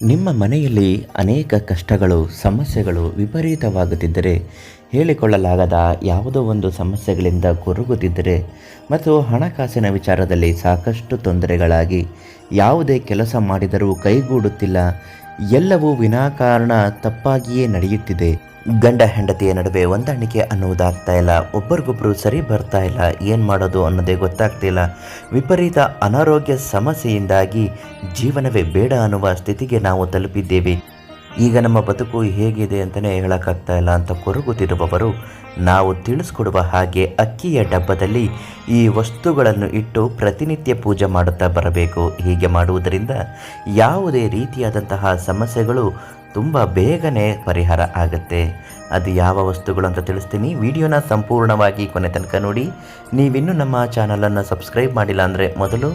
ನಿಮ್ಮ ಮನೆಯಲ್ಲಿ ಅನೇಕ ಕಷ್ಟಗಳು, ಸಮಸ್ಯೆಗಳು ವಿಪರೀತವಾಗುತ್ತಿದ್ದರೆ ಹೇಳಿಕೊಳ್ಳಲಾಗದ ಯಾವುದೋ ಒಂದು ಸಮಸ್ಯೆಗಳಿಂದ ಕೊರಗುತ್ತಿದ್ದರೆ ಮತ್ತು ಹಣಕಾಸಿನ ವಿಚಾರದಲ್ಲಿ ಸಾಕಷ್ಟು ತೊಂದರೆಗಳಾಗಿ ಯಾವುದೇ ಕೆಲಸ ಮಾಡಿದರೂ ಕೈಗೂಡುತ್ತಿಲ್ಲ, ಎಲ್ಲವೂ ವಿನಾಕಾರಣ ತಪ್ಪಾಗಿಯೇ ನಡೆಯುತ್ತಿದೆ. ಗಂಡ ಹೆಂಡತಿಯ ನಡುವೆ ಹೊಂದಾಣಿಕೆ ಅನ್ನುವುದಾಗ್ತಾ ಇಲ್ಲ. ಒಬ್ಬರಿಗೊಬ್ಬರು ಸರಿ ಬರ್ತಾ ಇಲ್ಲ. ಏನು ಮಾಡೋದು ಅನ್ನೋದೇ ಗೊತ್ತಾಗ್ತಿಲ್ಲ. ವಿಪರೀತ ಅನಾರೋಗ್ಯ ಸಮಸ್ಯೆಯಿಂದಾಗಿ ಜೀವನವೇ ಬೇಡ ಅನ್ನುವ ಸ್ಥಿತಿಗೆ ನಾವು ತಲುಪಿದ್ದೇವೆ. ಈಗ ನಮ್ಮ ಬದುಕು ಹೇಗಿದೆ ಅಂತಲೇ ಹೇಳೋಕ್ಕಾಗ್ತಾ ಇಲ್ಲ ಅಂತ ಕೊರಗುತ್ತಿರುವವರು, ನಾವು ತಿಳಿಸ್ಕೊಡುವ ಹಾಗೆ ಅಕ್ಕಿಯ ಡಬ್ಬದಲ್ಲಿ ಈ ವಸ್ತುಗಳನ್ನು ಇಟ್ಟು ಪ್ರತಿನಿತ್ಯ ಪೂಜೆ ಮಾಡುತ್ತಾ ಬರಬೇಕು. ಹೀಗೆ ಮಾಡುವುದರಿಂದ ಯಾವುದೇ ರೀತಿಯಾದಂತಹ ಸಮಸ್ಯೆಗಳು ತುಂಬ ಬೇಗನೆ ಪರಿಹಾರ ಆಗುತ್ತೆ. ಅದು ಯಾವ ವಸ್ತುಗಳು ಅಂತ ತಿಳಿಸ್ತೀನಿ. ವಿಡಿಯೋನ ಸಂಪೂರ್ಣವಾಗಿ ಕೊನೆ ತನಕ ನೋಡಿ. ನೀವಿನ್ನೂ ನಮ್ಮ ಚಾನಲನ್ನು ಸಬ್ಸ್ಕ್ರೈಬ್ ಮಾಡಿಲ್ಲ ಅಂದರೆ ಮೊದಲು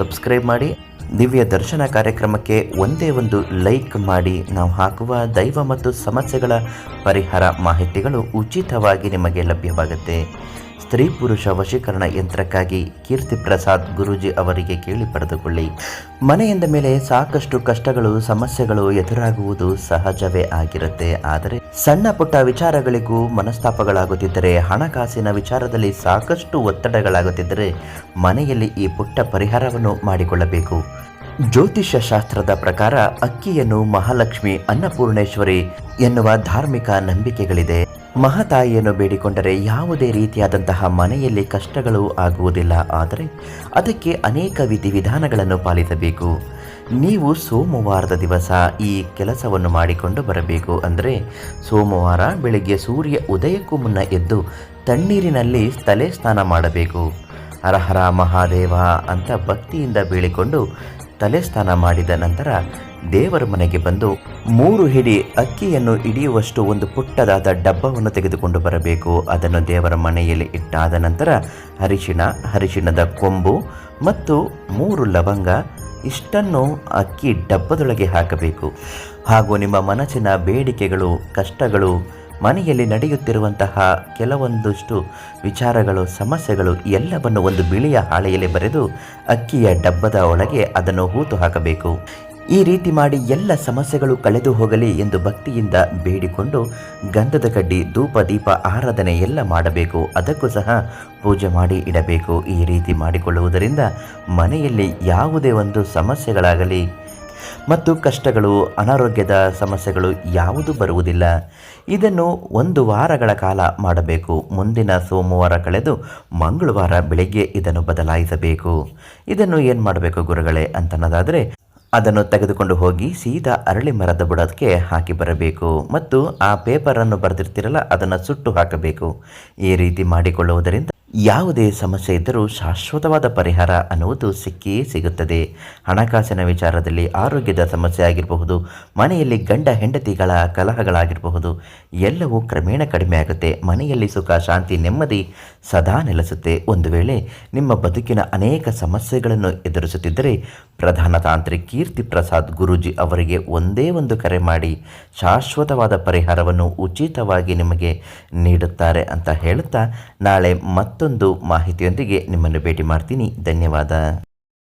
ಸಬ್ಸ್ಕ್ರೈಬ್ ಮಾಡಿ. ದಿವ್ಯ ದರ್ಶನ ಕಾರ್ಯಕ್ರಮಕ್ಕೆ ಒಂದೇ ಒಂದು ಲೈಕ್ ಮಾಡಿ ನಾವು ಹಾಕುವ ದೈವ ಮತ್ತು ಸಮಸ್ಯೆಗಳ ಪರಿಹಾರ ಮಾಹಿತಿಗಳು ಉಚಿತವಾಗಿ ನಿಮಗೆ ಲಭ್ಯವಾಗುತ್ತೆ. ಸ್ತ್ರೀ ಪುರುಷ ವಶೀಕರಣ ಯಂತ್ರಕ್ಕಾಗಿ ಕೀರ್ತಿ ಪ್ರಸಾದ್ ಗುರೂಜಿ ಅವರಿಗೆ ಕೇಳಿ ಪಡೆದುಕೊಳ್ಳಿ. ಮನೆಯಿಂದ ಮೇಲೆ ಸಾಕಷ್ಟು ಕಷ್ಟಗಳು, ಸಮಸ್ಯೆಗಳು ಎದುರಾಗುವುದು ಸಹಜವೇ ಆಗಿರುತ್ತೆ. ಆದರೆ ಸಣ್ಣ ಪುಟ್ಟ ವಿಚಾರಗಳಿಗೂ ಮನಸ್ತಾಪಗಳಾಗುತ್ತಿದ್ದರೆ, ಹಣಕಾಸಿನ ವಿಚಾರದಲ್ಲಿ ಸಾಕಷ್ಟು ಒತ್ತಡಗಳಾಗುತ್ತಿದ್ದರೆ ಮನೆಯಲ್ಲಿ ಈ ಪುಟ್ಟ ಪರಿಹಾರವನ್ನು ಮಾಡಿಕೊಳ್ಳಬೇಕು. ಜ್ಯೋತಿಷ್ಯ ಶಾಸ್ತ್ರದ ಪ್ರಕಾರ ಅಕ್ಕಿಯನ್ನು ಮಹಾಲಕ್ಷ್ಮಿ ಅನ್ನಪೂರ್ಣೇಶ್ವರಿ ಎನ್ನುವ ಧಾರ್ಮಿಕ ನಂಬಿಕೆಗಳಿದೆ. ಮಹಾತಾಯಿಯನ್ನು ಬೇಡಿಕೊಂಡರೆ ಯಾವುದೇ ರೀತಿಯಾದಂತಹ ಮನೆಯಲ್ಲಿ ಕಷ್ಟಗಳು ಆಗುವುದಿಲ್ಲ, ಆದರೆ ಅದಕ್ಕೆ ಅನೇಕ ವಿಧಿವಿಧಾನಗಳನ್ನು ಪಾಲಿಸಬೇಕು. ನೀವು ಸೋಮವಾರದ ದಿವಸ ಈ ಕೆಲಸವನ್ನು ಮಾಡಿಕೊಂಡು ಬರಬೇಕು ಅಂದರೆ ಸೋಮವಾರ ಬೆಳಿಗ್ಗೆ ಸೂರ್ಯ ಉದಯಕ್ಕೂ ಮುನ್ನ ಎದ್ದು ತಣ್ಣೀರಿನಲ್ಲಿ ತಲೆ ಸ್ನಾನ ಮಾಡಬೇಕು. ಹರಹರ ಮಹಾದೇವ ಅಂತ ಭಕ್ತಿಯಿಂದ ಬೀಳಿಕೊಂಡು ತಲೆ ಸ್ನಾನ ಮಾಡಿದ ನಂತರ ದೇವರ ಮನೆಗೆ ಬಂದು ಮೂರು ಹಿಡಿ ಅಕ್ಕಿಯನ್ನು ಹಿಡಿಯುವಷ್ಟು ಒಂದು ಪುಟ್ಟದಾದ ಡಬ್ಬವನ್ನು ತೆಗೆದುಕೊಂಡು ಬರಬೇಕು. ಅದನ್ನು ದೇವರ ಮನೆಯಲ್ಲಿ ಇಟ್ಟಾದ ನಂತರ ಅರಿಶಿಣ, ಅರಿಶಿಣದ ಕೊಂಬು ಮತ್ತು ಮೂರು ಲವಂಗ ಇಷ್ಟನ್ನು ಅಕ್ಕಿ ಡಬ್ಬದೊಳಗೆ ಹಾಕಬೇಕು. ಹಾಗೂ ನಿಮ್ಮ ಮನಸ್ಸಿನ ಬೇಡಿಕೆಗಳು, ಕಷ್ಟಗಳು ಮನೆಯಲ್ಲಿ ನಡೆಯುತ್ತಿರುವಂತಹ ಕೆಲವೊಂದಷ್ಟು ವಿಚಾರಗಳು, ಸಮಸ್ಯೆಗಳು ಎಲ್ಲವನ್ನು ಒಂದು ಬಿಳಿಯ ಹಾಳೆಯಲ್ಲಿ ಬರೆದು ಅಕ್ಕಿಯ ಡಬ್ಬದ ಒಳಗೆ ಅದನ್ನು ಹೂತು ಹಾಕಬೇಕು. ಈ ರೀತಿ ಮಾಡಿ ಎಲ್ಲ ಸಮಸ್ಯೆಗಳು ಕಳೆದು ಹೋಗಲಿ ಎಂದು ಭಕ್ತಿಯಿಂದ ಬೇಡಿಕೊಂಡು ಗಂಧದ ಕಡ್ಡಿ, ಧೂಪ, ದೀಪ, ಆರಾಧನೆ ಎಲ್ಲ ಮಾಡಬೇಕು. ಅದಕ್ಕೂ ಸಹ ಪೂಜೆ ಮಾಡಿ ಇಡಬೇಕು. ಈ ರೀತಿ ಮಾಡಿಕೊಳ್ಳುವುದರಿಂದ ಮನೆಯಲ್ಲಿ ಯಾವುದೇ ಒಂದು ಸಮಸ್ಯೆಗಳಾಗಲಿ ಮತ್ತು ಕಷ್ಟಗಳು, ಅನಾರೋಗ್ಯದ ಸಮಸ್ಯೆಗಳು ಯಾವುದು ಬರುವುದಿಲ್ಲ. ಇದನ್ನು ಒಂದು ವಾರಗಳ ಕಾಲ ಮಾಡಬೇಕು. ಮುಂದಿನ ಸೋಮವಾರ ಕಳೆದು ಮಂಗಳವಾರ ಬೆಳಗ್ಗೆ ಇದನ್ನು ಬದಲಾಯಿಸಬೇಕು. ಇದನ್ನು ಏನು ಮಾಡಬೇಕು ಗುರುಗಳೇ ಅಂತನ್ನೋದಾದರೆ ಅದನ್ನು ತೆಗೆದುಕೊಂಡು ಹೋಗಿ ಸೀದಾ ಅರಳಿ ಮರದ ಬುಡಕ್ಕೆ ಹಾಕಿ ಬರಬೇಕು. ಮತ್ತು ಆ ಪೇಪರನ್ನು ಬರೆದಿರ್ತಿರಲ್ಲ, ಅದನ್ನು ಸುಟ್ಟು ಹಾಕಬೇಕು. ಈ ರೀತಿ ಮಾಡಿಕೊಳ್ಳುವುದರಿಂದ ಯಾವುದೇ ಸಮಸ್ಯೆ ಇದ್ದರೂ ಶಾಶ್ವತವಾದ ಪರಿಹಾರ ಅನ್ನುವುದು ಸಿಕ್ಕಿಯೇ ಸಿಗುತ್ತದೆ. ಹಣಕಾಸಿನ ವಿಚಾರದಲ್ಲಿ ಆರೋಗ್ಯದ ಸಮಸ್ಯೆ ಆಗಿರಬಹುದು, ಮನೆಯಲ್ಲಿ ಗಂಡ ಹೆಂಡತಿಗಳ ಕಲಹಗಳಾಗಿರಬಹುದು, ಎಲ್ಲವೂ ಕ್ರಮೇಣ ಕಡಿಮೆ ಆಗುತ್ತೆ. ಮನೆಯಲ್ಲಿ ಸುಖ, ಶಾಂತಿ, ನೆಮ್ಮದಿ ಸದಾ ನೆಲೆಸುತ್ತೆ. ಒಂದು ವೇಳೆ ನಿಮ್ಮ ಬದುಕಿನ ಅನೇಕ ಸಮಸ್ಯೆಗಳನ್ನು ಎದುರಿಸುತ್ತಿದ್ದರೆ ಪ್ರಧಾನ ತಾಂತ್ರಿಕ್ ಕೀರ್ತಿ ಪ್ರಸಾದ್ ಗುರೂಜಿ ಅವರಿಗೆ ಒಂದೇ ಒಂದು ಕರೆ ಮಾಡಿ ಶಾಶ್ವತವಾದ ಪರಿಹಾರವನ್ನು ಉಚಿತವಾಗಿ ನಿಮಗೆ ನೀಡುತ್ತಾರೆ ಅಂತ ಹೇಳುತ್ತಾ ನಾಳೆ ಮತ್ತೊಂದು ಮಾಹಿತಿಯೊಂದಿಗೆ ನಿಮ್ಮನ್ನು ಭೇಟಿ ಮಾಡ್ತೀನಿ. ಧನ್ಯವಾದ.